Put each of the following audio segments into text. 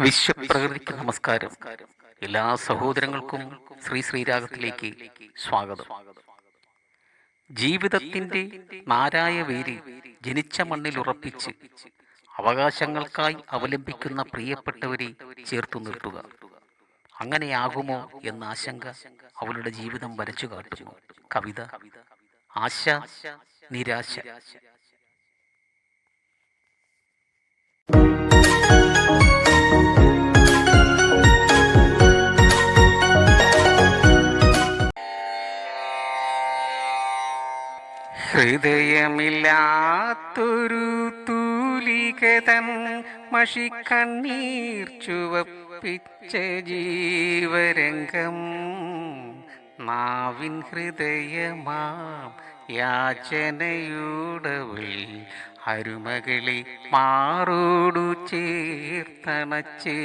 വിശ്വപ്രകൃതിക്ക് നമസ്കാരം. എല്ലാ സഹോദരങ്ങൾക്കും ശ്രീ ശ്രീരാഗത്തിലേക്ക് സ്വാഗതം. ജീവിതത്തിന്റെ നാരായ വേര് ജനിച്ച മണ്ണിൽ ഉറപ്പിച്ച് അവകാശങ്ങൾക്കായി അവലംബിക്കുന്ന പ്രിയപ്പെട്ടവരെ ചേർത്തു നിർത്തുക. അങ്ങനെയാകുമോ എന്ന ആശങ്ക അവളുടെ ജീവിതം വരച്ചു കാട്ടുന്നു. കവിത ആശ നിരാശ. ഹൃദയമില്ലാത്തൊരു തൂലികതൻ മഷിക്കണ്ണീർ ചുവപ്പിച്ച ജീവരംഗം. നാവിൻ ഹൃദയമാം യാചനയൂടവിൽ അരുമകളെ മാറോടു ചേർത്തണച്ച്.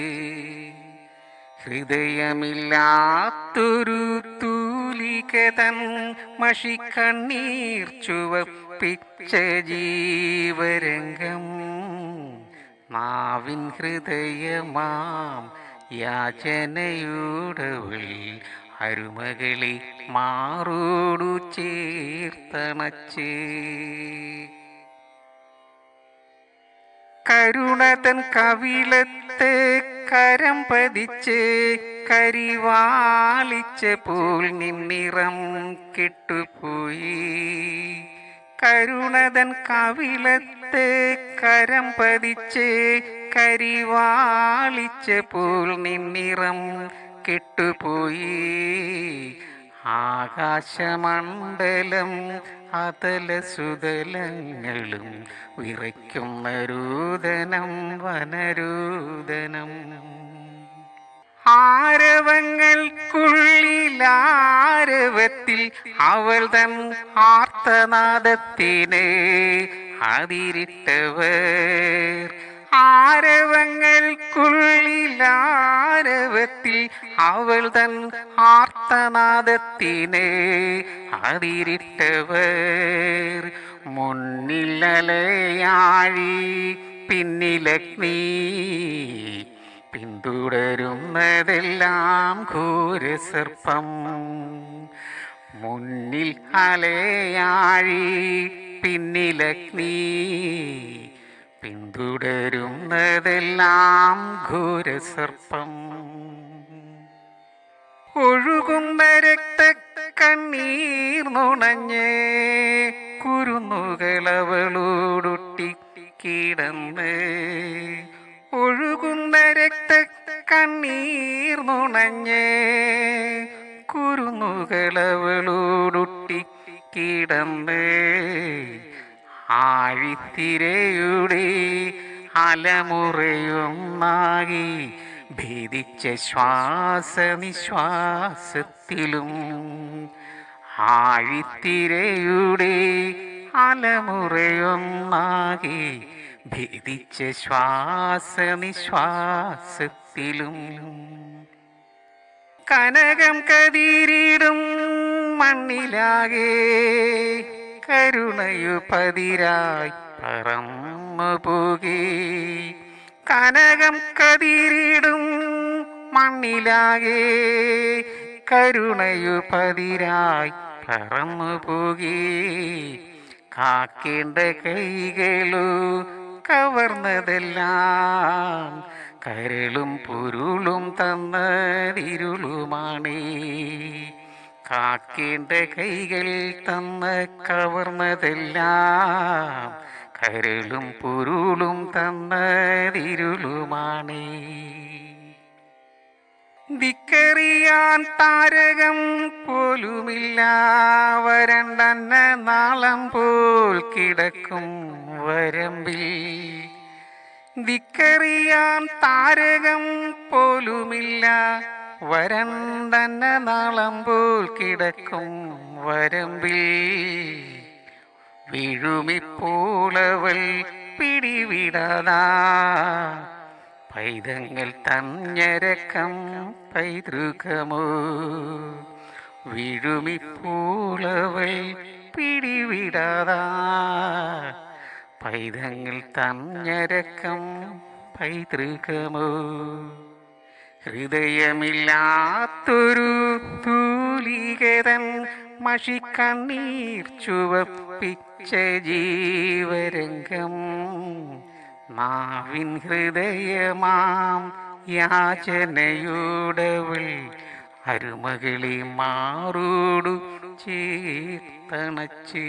ഹൃദയമില്ലാത്തൊരു തൂലികതൻ മഷിക്കണ്ണീർ ചുവപ്പിച്ച ജീവരംഗം. നാവിൻ ഹൃദയമാം യാചനയൂടവിൽ അരുമകളെ മാറോടു ചേർത്തണച്ച്. കരുണതൻ കവിളത്തെ കരം പതിച്ച് കരിവാളിച്ച പോൽ നിന്നിറം കെട്ടുപോയി. കരുണതൻ കവിളത്ത് കരം പതിച്ച് കരിവാളിച്ച പോൽ നിന്നിറം കെട്ടുപോയി. ആകാശമണ്ഡലം അതല സുതലങ്ങളും വിറയ്ക്കും രൂദനം വനരൂദനം ആരവങ്ങൾക്കുള്ളിലാരവത്തിൽ അവൾ തൻ ആർത്തനാദത്തിന് അതിരിട്ടവർ. ആരവങ്ങൾക്കുള്ളിലാരവത്തിൽ അവൾ തൻ ആർത്തനാദത്തിന് അതിരിട്ടവർ മുന്നിലലയാഴി പിന്നിലഗ്നി പിന്തുടരുന്നതെല്ലാം ഘോരസർപ്പം. മുന്നിൽ അലയാഴി പിന്നിലഗ്നി പിന്തുടരുന്നതെല്ലാം ഘോരസർപ്പം. ഒഴുകുന്ന രക്ത കണ്ണീർ നുണഞ്ഞ് കുരുന്നുകളവളോടൊട്ടി കിടന്ന് ഒഴുകുന്ന രക്ത കണ്ണീർ നുണഞ്ഞ് കുരുന്നുകളവളോടൊട്ടി കിടന്ന് ആഴിത്തിരയുടെ അലമുറയൊന്നാകി ഭേദിച്ച ശ്വാസനിശ്വാസത്തിലും ആഴിത്തിരയുടെ അലമുറയൊന്നാകെ ഭേദിച്ച ശ്വാസനിശ്വാസത്തിലും കനകം കതിരിടും മണ്ണിലാകെ കരുണയു പതിരായി പറന്നു പോകേ കനകം കതിരിടും മണ്ണിലാകെ കരുണയു പതിരായി പറന്നു പോകി. കാക്കേണ്ട കൈകളു കവർന്നതെല്ലാം കരളും പൊരുളും തന്നതിരുളുമാണേ. കാക്കേണ്ട കൈകളിൽ തന്ന് കവർന്നതെല്ലാം കരളും പുരുളും തന്നതിരുളുമാണേ. ദിക്കറിയാൻ താരകം പോലുമില്ല വരണ്ടന്ന നാളം പോൽ കിടക്കും വരമ്പിൽ. ദിക്കറിയാൻ താരകം പോലുമില്ല വരണ്ടന്ന നാളം പോൽ കിടക്കും വരമ്പിൽ. വീഴുമിപ്പോളവൾ പിടിവിടാതാ പൈതങ്ങൾ തഞ്ഞരക്കം പൈതൃകമോ. വിഴുമിപ്പൂളവൾ പിടിവിടാതാ പൈതങ്ങൾ തഞ്ഞരക്കം പൈതൃകമോ. ഹൃദയമില്ലാത്തൊരു തൂലികതൻ മഷിക്കണ്ണീർ ചുവപ്പിച്ച ജീവരംഗം. മാവിൻ ഹൃദയമാം യാചനയുടവൾ അരുമകളി മാറോടു ചേർത്തണച്ച്.